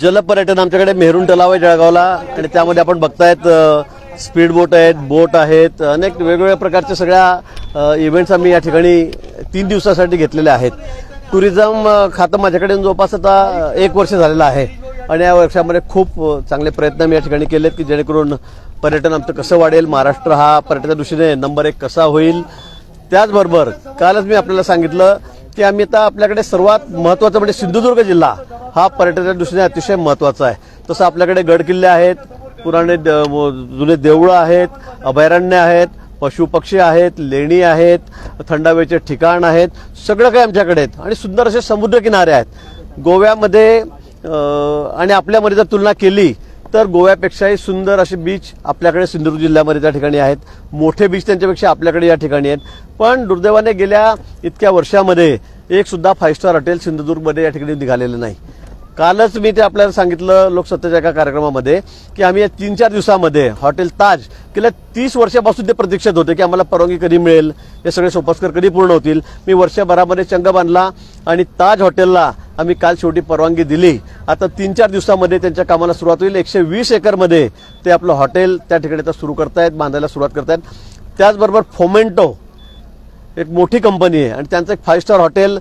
जलपर्यटन आमच्याकडे मेहरून तलाव आहे जळगावला आणि त्यामध्ये आपण बघतायत स्पीड बोट आहेत बोट आहेत अनेक वेगवेगळ्या प्रकारच्या सगळ्या इव्हेंट्स आम्ही या ठिकाणी तीन दिवसासाठी घेतलेले आहेत. टुरिझम खातं माझ्याकडे जवळपास आता एक वर्ष झालेलं आहे. आणि या वर्षामध्ये खूप चांगले प्रयत्न मी या ठिकाणी केलेत की जेणेकरून पर्यटन आमचं कसं वाढेल महाराष्ट्र हा पर्यटनाच्या दृष्टीने नंबर एक कसा होईल. त्याचबरोबर कालच मी आपल्याला सांगितलं की आम्ही आता आपल्याकडे सर्वात महत्त्वाचं म्हणजे सिंधुदुर्ग जिल्हा हा पर्यटनाच्या दृष्टीने अतिशय महत्त्वाचा आहे. तसं आपल्याकडे गडकिल्ले आहेत पुराणे द- म- जुने देवळं आहेत अभयारण्य आहेत पशुपक्षी आहेत लेणी आहेत थंड हवेचे ठिकाण आहेत सगळं काही आमच्याकडे आहेत. आणि सुंदर असे समुद्रकिनारे आहेत. गोव्यामध्ये आणि आपल्यामध्ये जर तुलना केली तर गोव्यापेक्षाही सुंदर असे बीच आपल्याकडे सिंधुदुर्ग जिल्ह्यामध्ये त्या ठिकाणी आहेत. मोठे बीच त्यांच्यापेक्षा आपल्याकडे या ठिकाणी आहेत. पण दुर्दैवाने गेल्या इतक्या वर्षामध्ये एक सुद्धा फाईव्ह स्टार हॉटेल सिंधुदुर्गमध्ये या ठिकाणी निघालेलं नाही. कालच मी ते आपल्याला सांगितलं लोकसत्तेच्या एका कार्यक्रमामध्ये की आम्ही या तीन चार दिवसामध्ये हॉटेल ताज गेल्या तीस वर्षापासून ते प्रतीक्षेत होते की आम्हाला परवानगी कधी मिळेल? हे सगळे सोपस्कर कधी पूर्ण होतील? मी वर्षभरामध्ये चंग बांधला आणि ताज हॉटेलला आम्ही काल शेवटी परवानगी दिली. आता तीन चार दिवसामध्ये त्यांच्या कामाला सुरुवात होईल. एकशे वीस एकरमध्ये ते आपलं हॉटेल त्या ठिकाणी आता सुरू करतायत बांधायला सुरुवात करतायत. त्याचबरोबर फोमेंटो एक मोठी कंपनी आहे आणि त्यांचं एक फाईव्ह स्टार हॉटेल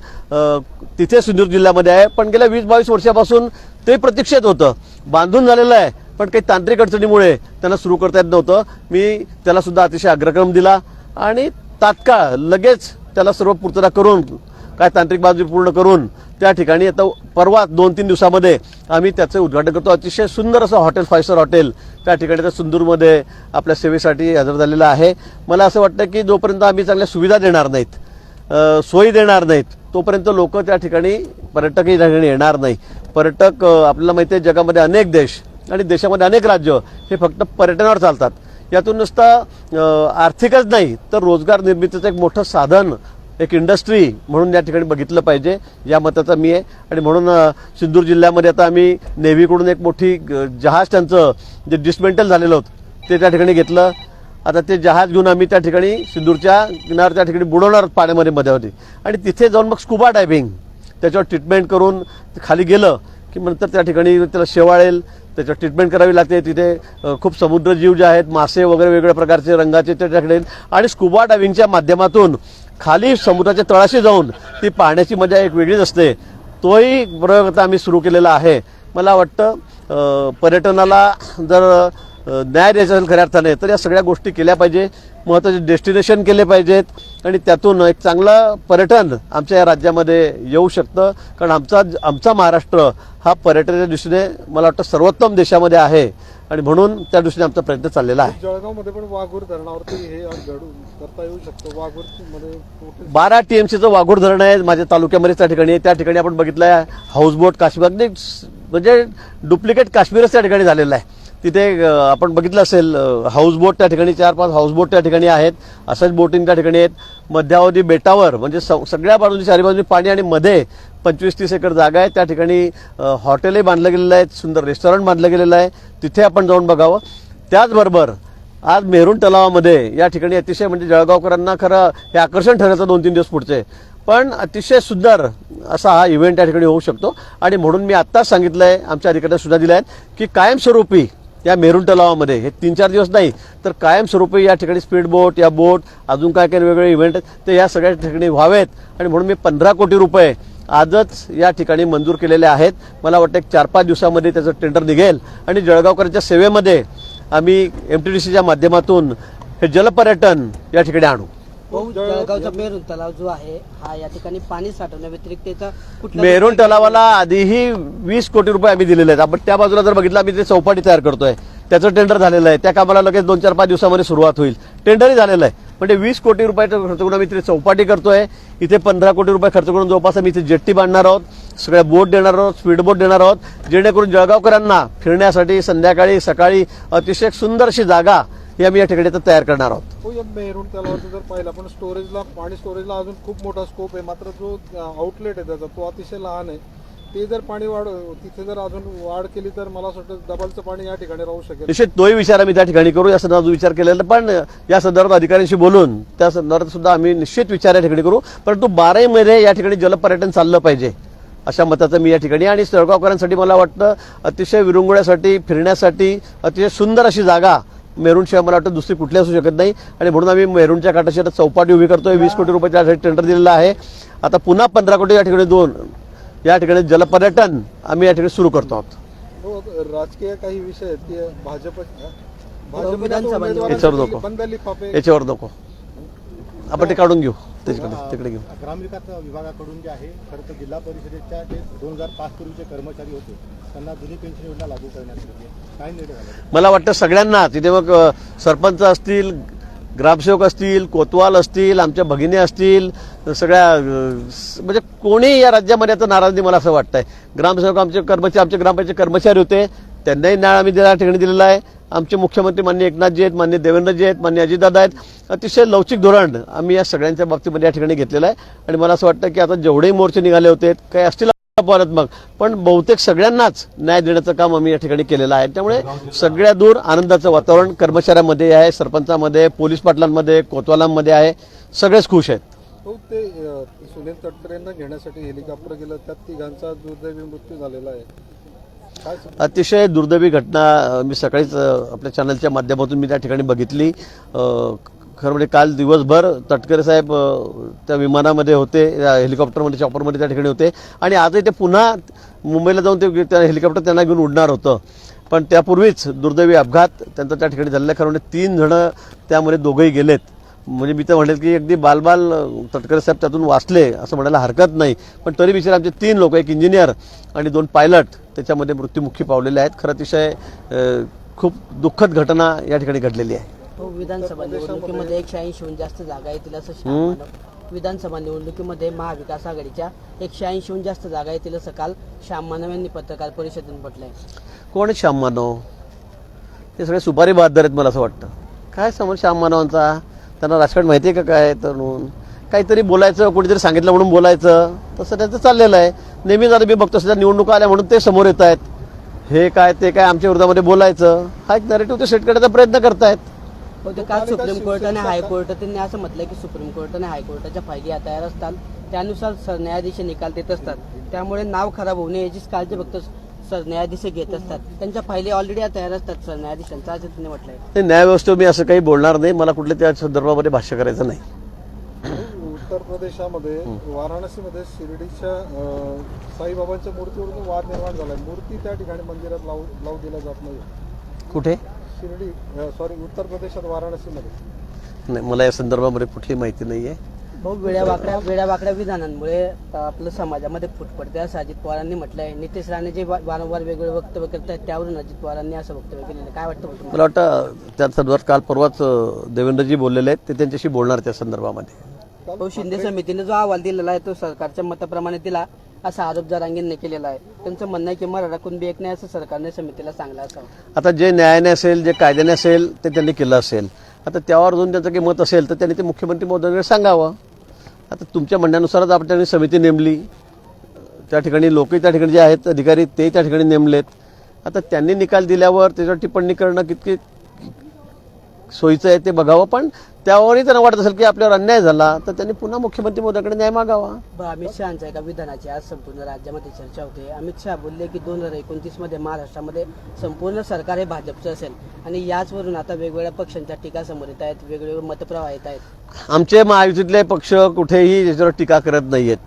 तिथे सिंधुदुर्ग जिल्ह्यामध्ये आहे. पण गेल्या वीस बावीस वर्षापासून ते प्रतीक्षेत होतं. बांधून झालेलं आहे पण काही तांत्रिक अडचणीमुळे त्यांना सुरू करता येत नव्हतं. मी त्याला सुद्धा अतिशय अग्रक्रम दिला आणि तात्काळ लगेच त्याला सर्व पूर्तता करून काय तांत्रिक बाजू पूर्ण करून त्या ठिकाणी आता परवा दोन तीन दिवसामध्ये आम्ही त्याचं उद्घाटन करतो. अतिशय सुंदर असं हॉटेल फाय स्टार हॉटेल त्या ठिकाणी त्या सुंदूरमध्ये आपल्या सेवेसाठी हजर झालेलं आहे. मला असं वाटतं की जोपर्यंत आम्ही चांगल्या सुविधा देणार नाहीत सोयी देणार नाहीत तोपर्यंत लोक त्या ठिकाणी पर्यटकही त्या ठिकाणी येणार नाही. पर्यटक आपल्याला माहिती आहे जगामध्ये अनेक देश आणि देशामध्ये अनेक राज्य हे फक्त पर्यटनावर चालतात. यातून नुसतं आर्थिकच नाही तर रोजगार निर्मितीचं एक मोठं साधन एक इंडस्ट्री म्हणून या ठिकाणी बघितलं पाहिजे. या मताचा मी आहे. आणि म्हणून अ, सिंधूर जिल्ह्यामध्ये आता आम्ही नेव्हीकडून एक मोठी जहाज त्यांचं जे डिसमेंटल झालेलं होतं ते त्या ठिकाणी घेतलं. आता ते जहाज घेऊन आम्ही त्या ठिकाणी सिंदूरच्या किनार त्या ठिकाणी बुडवणार पाण्यामध्ये मध्यामध्ये आणि तिथे जाऊन मग स्कुबा डायव्हिंग त्याच्यावर ट्रीटमेंट करून खाली गेलं की नंतर त्या ठिकाणी त्याला शेवाळेल त्याच्यावर ट्रीटमेंट करावी लागते. तिथे खूप खूप समुद्रजीव जे आहेत मासे वगैरे वेगवेगळ्या प्रकारचे रंगाचे त्या ठिकाणी. आणि स्कुबा डायव्हिंगच्या माध्यमातून खाली समुद्राच्या तळाशी जाऊन ती पाहण्याची मजा एक वेगळीच असते. तोही प्रयोग आता आम्ही सुरू केलेला आहे. मला वाटतं पर्यटनाला जर न्याय द्यायचा असेल खऱ्या अर्थाने तर या सगळ्या गोष्टी केल्या पाहिजे. महत्त्वाचे डेस्टिनेशन केले पाहिजेत. आणि त्यातून एक चांगलं पर्यटन आमच्या या राज्यामध्ये येऊ शकतं. कारण आमचा आमचा महाराष्ट्र हा पर्यटनाच्या दृष्टीने मला वाटतं सर्वोत्तम देशामध्ये आहे. आणि म्हणून त्या दृष्टीने आमचा प्रयत्न चाललेला आहे. जळगावमध्ये पण वाघूर धरणावरती हे करता येऊ शकतं. वाघूर बारा टीएमसीचं वाघूर धरण आहे माझ्या तालुक्यामध्ये त्या ठिकाणी. त्या ठिकाणी आपण बघितलं आहे हाऊसबोट काश्मीर म्हणजे डुप्लिकेट काश्मीरच त्या ठिकाणी झालेलं आहे. तिथे आपण बघितलं असेल हाऊसबोट त्या ठिकाणी चार पाच हाऊसबोट त्या ठिकाणी आहेत. असंच बोटिंग त्या ठिकाणी आहेत. मध्यावधी बेटावर म्हणजे सगळ्या बाजूनी चारी बाजूनी पाणी आणि मध्ये पंचवीस तीस एकर जागा आहे त्या ठिकाणी हॉटेलही बांधलं गेलेलं आहे. सुंदर रेस्टॉरंट बांधलं गेलेलं आहे. तिथे आपण जाऊन बघावं. त्याचबरोबर आज मेहरून तलावामध्ये या ठिकाणी अतिशय म्हणजे जळगावकरांना खरं हे आकर्षण ठरायचं दोन तीन दिवस पुढचे. पण अतिशय सुंदर असा हा इव्हेंट या ठिकाणी होऊ शकतो. आणि म्हणून मी आत्ताच सांगितलं आहे आमच्या अधिकाऱ्यांना सुद्धा दिल्या आहेत की कायमस्वरूपी या मेरून तलावामध्ये. हे तीन चार दिवस नाही तर कायमस्वरूपी या ठिकाणी स्पीड बोट या बोट अजून काय काही वेगवेगळे इव्हेंट आहेत ते या सगळ्या ठिकाणी व्हावेत. आणि म्हणून मी पंधरा कोटी रुपये आजच या ठिकाणी मंजूर केलेले आहेत. मला वाटतं एक चार पाच दिवसामध्ये त्याचं टेंडर निघेल. आणि जळगावकरांच्या सेवेमध्ये आम्ही एम टी डी सीच्या माध्यमातून हे जलपर्यटन या ठिकाणी आणू. जळगावचा मेरून तलाव जो आहे हा या ठिकाणी पाणी साठवण्या व्यतिरिक्त कुठला मेरून तलावाला आधीही वीस कोटी रुपये आम्ही दिलेले आहेत. आपण त्या बाजूला जर बघितलं आम्ही ते चौपाटी तयार करतोय. त्याचं टेंडर झालेलं आहे. त्या कामाला लगेच दोन चार पाच दिवसामध्ये सुरुवात होईल. टेंडरही झालेलं आहे. म्हणजे वीस कोटी रुपयाचा खर्च करून आम्ही तिथे चौपाटी करतोय. इथे पंधरा कोटी रुपये खर्च करून जवळपास आम्ही इथे जेट्टी बांधणार आहोत. सगळ्या बोट देणार आहोत स्पीड बोट देणार आहोत. जेणेकरून जळगावकरांना फिरण्यासाठी संध्याकाळी सकाळी अतिशय सुंदर अशी जागा ही आम्ही या ठिकाणी आता तयार करणार आहोत. हो या मेरून तलावाचं जर पाहिलं आपण स्टोरेजला पाणी स्टोरेजला अजून खूप मोठा स्कोप आहे. मात्र जो आउटलेट आहे त्याचा तो अतिशय लहान आहे. ते जर पाणी वाढ तिथे जर अजून वाढ केली तर मला असं वाटतं डबलचं पाणी या ठिकाणी राहू शकेल. निश्चित तोही विचार आम्ही त्या ठिकाणी करू. या संदर्भात विचार केलेला पण या संदर्भात अधिकाऱ्यांशी बोलून त्या संदर्भात सुद्धा आम्ही निश्चित विचार या ठिकाणी करू. परंतु बाराही मध्ये या ठिकाणी जलपर्यटन चाललं पाहिजे अशा मताचं मी या ठिकाणी आणि सळगावकरांसाठी मला वाटतं अतिशय विरंगुळ्यासाठी फिरण्यासाठी अतिशय सुंदर अशी जागा मेरूणशिवाय मला वाटतं दुसरी कुठली असू शकत नाही. आणि म्हणून आम्ही मेरूणच्या काठाशी आता चौपाटी उभी करतोय. वीस कोटी रुपयाच्या यासाठी टेंडर दिलेलं आहे. आता पुन्हा पंधरा कोटी या ठिकाणी दोन या ठिकाणी जलपर्यटन आम्ही या ठिकाणी सुरू करतो आहोत. हो राजकीय काही विषय आहेत की भाजप हो, विधानसभा याच्यावर नको. याच्यावर नको. आपण ते काढून घेऊ. त्याच्याकडे तिकडे घेऊ ग्रामविकास विभागाकडून जे आहे खरं तर जिल्हा परिषदेच्या जे दोन हजार पाच पूर्वीचे कर्मचारी होते त्यांना जुनी पेन्शन योजना लागू करण्यात. काय निर्णय झाला? मला वाटतं सगळ्यांना तिथे मग सरपंच असतील ग्रामसेवक असतील कोतवाल असतील आमच्या भगिनी असतील सगळ्या म्हणजे कोणी या राज्यामध्ये आता नाराज नाही मला असं वाटतंय. ग्रामसेवक आमचे कर्मचारी आमचे ग्रामपंचायत कर्मचारी होते त्यांनाही न्याय आम्ही त्या ठिकाणी दिलेला आहे. आमचे मुख्यमंत्री मान्य एकनाथजी आहेत मान्य देवेंद्रजी आहेत मान्य अजितदादा आहेत. अतिशय लवचिक धोरण आम्ही या सगळ्यांच्या बाबतीमध्ये या ठिकाणी घेतलेलं आहे. आणि मला असं वाटतं की आता जेवढेही मोर्चे निघाले होते काही असतील मग. पण बहुतेक सगळ्यांनाच न्याय देण्याचं काम आम्ही या ठिकाणी केलेलं आहे. त्यामुळे सगळ्या दूर आनंदाचं वातावरण कर्मचाऱ्यांमध्ये आहे सरपंचामध्ये पोलीस पाटलांमध्ये कोतवालांमध्ये आहे. सगळेच खुश आहेत. हो, ते सुनील तटकरेंना घेण्यासाठी हेलिकॉप्टर गेलं त्यात तिघांचा दुर्दैवी मृत्यू झालेला आहे. अतिशय दुर्दैवी घटना मी सकाळीच आपल्या चॅनलच्या माध्यमातून मी त्या ठिकाणी बघितली. खरं म्हणजे काल दिवसभर तटकरे साहेब त्या विमानामध्ये होते या हेलिकॉप्टरमध्ये चॉपरमध्ये त्या ठिकाणी होते. आणि आजही ते पुन्हा मुंबईला जाऊन ते त्या हेलिकॉप्टर त्यांना घेऊन उडणार होतं. पण त्यापूर्वीच दुर्दैवी अपघात त्यांचा त्या ठिकाणी झालेला आहे. खरं म्हणजे तीन जणं त्यामध्ये दोघंही गेलेत. म्हणजे मी तर म्हणेल की अगदी बालबाल तटकरे साहेब त्यातून वाचले असं म्हणायला हरकत नाही. पण तरी बिचारे आमचे तीन लोक एक इंजिनियर आणि दोन पायलट त्याच्यामध्ये मृत्युमुखी पावलेले आहेत. खरं अतिशय खूप दुःखद घटना या ठिकाणी घडलेली आहे. हो विधानसभा निवडणुकीमध्ये एकशे ऐंशीहून जास्त जागा येतील असं विधानसभा निवडणुकीमध्ये महाविकास आघाडीच्या एकशे ऐंशीहून जास्त जागा येतील असं काल श्याम मानव यांनी पत्रकार परिषदेत म्हटलंय. कोण श्याम मानव? ते सगळे सुपारी बहादर आहेत मला असं वाटतं. काय समज श्याम मानवांचा? त्यांना राजकारण माहिती आहे का काय तर म्हणून काहीतरी बोलायचं कुठेतरी सांगितलं म्हणून बोलायचं. तसं त्यांचं चाललेलं आहे. नेहमी आता मी बघतो सध्या निवडणुका आल्या म्हणून ते समोर येत आहेत. हे काय ते काय आमच्या विरोधामध्ये बोलायचं. हा एक नॅरेटिव्ह ते सेट करण्याचा प्रयत्न करतायत. हो ते काल सुप्रीम कोर्ट आणि हायकोर्ट त्यांनी असं म्हटलंय की सुप्रीम कोर्ट आणि हायकोर्टाच्या फायली तयार असतात. त्यानुसार सरन्यायाधीश निकाल देत असतात. त्यामुळे नाव खराब होऊ नये याचीच काळजी फक्त सरन्यायाधीश घेत असतात. त्यांच्या फायली ऑलरेडी तयार असतात सरन्यायाधीशांचा असं त्यांनी म्हटलंय. ते न्यायव्यवस्थेवर मी असं काही बोलणार नाही. मला कुठल्या त्या संदर्भामध्ये भाष्य करायचं नाही. उत्तर प्रदेशामध्ये वाराणसीमध्ये शिर्डीच्या साईबाबांच्या मूर्तीवरून वाद निर्माण झालाय. मूर्ती त्या ठिकाणी मंदिरात लावू लावू दिला जात नाही कुठे? शिर्डी सॉरी उत्तर प्रदेशात वाराणसीमध्ये. नाही मला या संदर्भामध्ये कुठली माहिती नाही आहे भाऊ वेड्या वाकड्या वेड्या वाकड्या विधानांमुळे आपलं समाजामध्ये फूट पडते असं अजित पवारांनी म्हटलंय. नितेश राणे जे वारंवार वेगवेगळे वक्तव्य करत आहेत त्यावरून अजित पवारांनी असं वक्तव्य केलेलं. काय वाटतं मला वाटतं त्या संदर्भात काल परवाच देवेंद्रजी बोललेले आहेत ते त्यांच्याशी बोलणार त्या संदर्भामध्ये. भाऊ शिंदे समितीने जो अहवाल दिलेला आहे तो सरकारच्या मताप्रमाणे दिला असा आरोप जरांगींनी केलेला आहे त्यांचं म्हणणं आहे की मराठा कुणबी एक नाही असं सरकारने समितीला सांगलं असावं. आता जे न्यायाने असेल जे कायद्याने असेल ते त्यांनी केलं असेल. आता त्यावर अजून त्यांचं काही मत असेल तर त्यांनी ते मुख्यमंत्री महोदयांकडे सांगावं. आता तुमच्या म्हणण्यानुसारच आपण त्यांनी समिती नेमली. त्या ठिकाणी लोकही त्या ठिकाणी जे आहेत अधिकारी ते त्या ठिकाणी नेमलेत. आता त्यांनी निकाल दिल्यावर त्याच्यावर टिप्पणी करणं कितकी सोयीचं आहे ते बघावं पण त्यावरही त्यांना वाटत असेल की आपल्यावर अन्याय झाला तर त्यांनी पुन्हा मुख्यमंत्री महोदयाकडे न्याय मागावा. अमित शहाच्या एका विधानाची आज संपूर्ण राज्यामध्ये चर्चा होते. अमित शहा बोलले की दोन हजार एकोणतीसमध्ये महाराष्ट्रामध्ये संपूर्ण सरकार हे भाजपचं असेल. आणि याचवरून आता वेगवेगळ्या पक्षांच्या टीका समोर येत आहेत वेगवेगळे मतप्रवाह येत आहेत. आमचे महायुतीतले पक्ष कुठेही याच्यावर टीका करत नाहीयेत.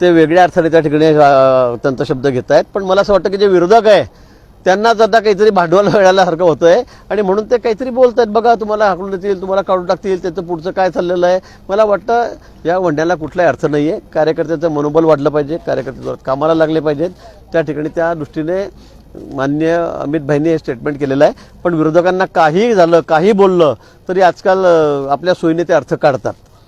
ते वेगळ्या अर्थाने त्या ठिकाणी अं, तंतशब्द घेत आहेत. पण मला असं वाटतं की जे विरोधक आहे त्यांनाच आता काहीतरी भांडवल मिळाल्यासारखं आहे आणि म्हणून ते काहीतरी बोलत आहेत बघा तुम्हाला हाकलून देतील तुम्हाला काढून टाकतील त्याचं पुढचं काय चाललेलं आहे? मला वाटतं या वंड्याला कुठलाही अर्थ नाही आहे कार्यकर्त्याचं मनोबल वाढलं पाहिजे कार्यकर्ते कामाला लागले पाहिजेत. त्या ठिकाणी त्या दृष्टीने मान्य अमित भाईंनी हे स्टेटमेंट केलेलं आहे. पण विरोधकांना काही झालं काही बोललं तरी आजकाल आपल्या सोयीने ते अर्थ काढतात.